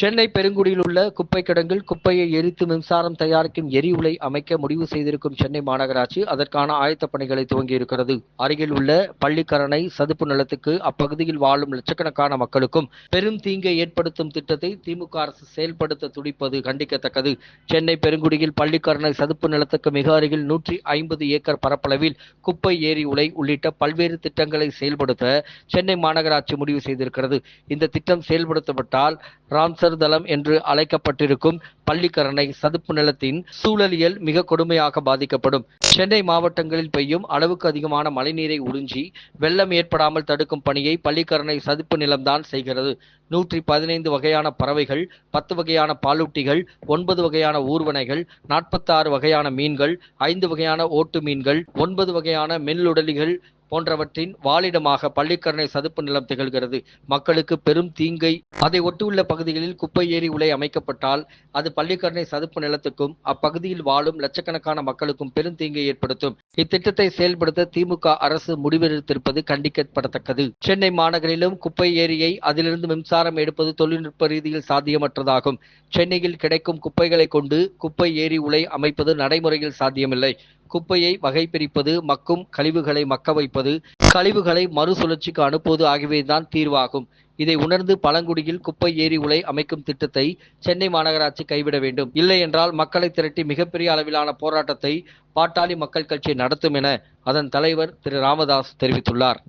சென்னை பெருங்குடியில் உள்ள குப்பை கிடங்கில் குப்பையை எரித்து மின்சாரம் தயாரிக்கும் எரிவுலை அமைக்க முடிவு செய்திருக்கும் சென்னை மாநகராட்சி அதற்கான ஆயத்தப் பணிகளை துவங்கியிருக்கிறது. அருகில் உள்ள பள்ளிக்கரணை சதுப்பு நிலத்துக்கு அப்பகுதியில் வாழும் லட்சக்கணக்கான மக்களுக்கும் பெரும் தீங்கை ஏற்படுத்தும் திட்டத்தை திமுக அரசு செயல்படுத்த துடிப்பது கண்டிக்கத்தக்கது. சென்னை பெருங்குடியில் பள்ளிக்கரணை சதுப்பு நிலத்துக்கு மிக அருகில் நூற்றி ஐம்பது ஏக்கர் பரப்பளவில் குப்பை ஏரி உலை உள்ளிட்ட பல்வேறு திட்டங்களை செயல்படுத்த சென்னை மாநகராட்சி முடிவு செய்திருக்கிறது. இந்த திட்டம் செயல்படுத்தப்பட்டால் ராம்சர் தளம் என்று அழைக்கப்பட்டிருக்கும் பள்ளிக்கரணை சதுப்பு நிலத்தின் சூழலியல் மிக கொடுமையாக பாதிக்கப்படும். சென்னை மாவட்டங்களில் பெய்யும் அளவுக்கு அதிகமான மழைநீரை உறிஞ்சி வெள்ளம் ஏற்படாமல் தடுக்கும் பணியை பள்ளிக்கரணை சதுப்பு நிலம்தான் செய்கிறது. நூற்றி பதினைந்து வகையான பறவைகள் பத்து வகையான பாலூட்டிகள் ஒன்பது வகையான ஊர்வனைகள் நாற்பத்தாறு வகையான மீன்கள் ஐந்து வகையான ஓட்டு மீன்கள் ஒன்பது வகையான மெல்லுடலிகள் போன்றவற்றின் வாழிடமாக பள்ளிக்கரணை சதுப்பு நிலம் திகழ்கிறது. மக்களுக்கு பெரும் தீங்கை. அதை ஒட்டியுள்ள பகுதிகளில் குப்பை ஏரி உலை அமைக்கப்பட்டால் அது பள்ளிக்கரணை சதுப்பு நிலத்துக்கும் அப்பகுதியில் வாழும் லட்சக்கணக்கான மக்களுக்கும் பெரும் தீங்கை ஏற்படுத்தும். இத்திட்டத்தை செயல்படுத்த திமுக அரசு முடிவெடுத்திருப்பது கண்டிக்கப்படத்தக்கது. சென்னை மாநகரிலும் குப்பை ஏரியை அதிலிருந்து மின்சாரம் எடுப்பது தொழில்நுட்ப ரீதியில் சாத்தியமற்றதாகும். சென்னையில் கிடைக்கும் குப்பைகளை கொண்டு குப்பை ஏரி உலை அமைப்பது நடைமுறையில் சாத்தியமில்லை. குப்பையை வகை பிரிப்பது மக்கும் கழிவுகளை மக்க வைப்பது கழிவுகளை மறுசுழற்சிக்கு அனுப்புவது ஆகியவைதான் தீர்வாகும். இதை உணர்ந்து பழங்குடியில் குப்பை ஏரி உலை அமைக்கும் திட்டத்தை சென்னை மாநகராட்சி கைவிட வேண்டும். இல்லை என்றால் மக்களை திரட்டி மிகப்பெரிய அளவிலான போராட்டத்தை பாட்டாளி மக்கள் கட்சி நடத்தும் என அதன் தலைவர் திரு ராமதாஸ் தெரிவித்துள்ளார்.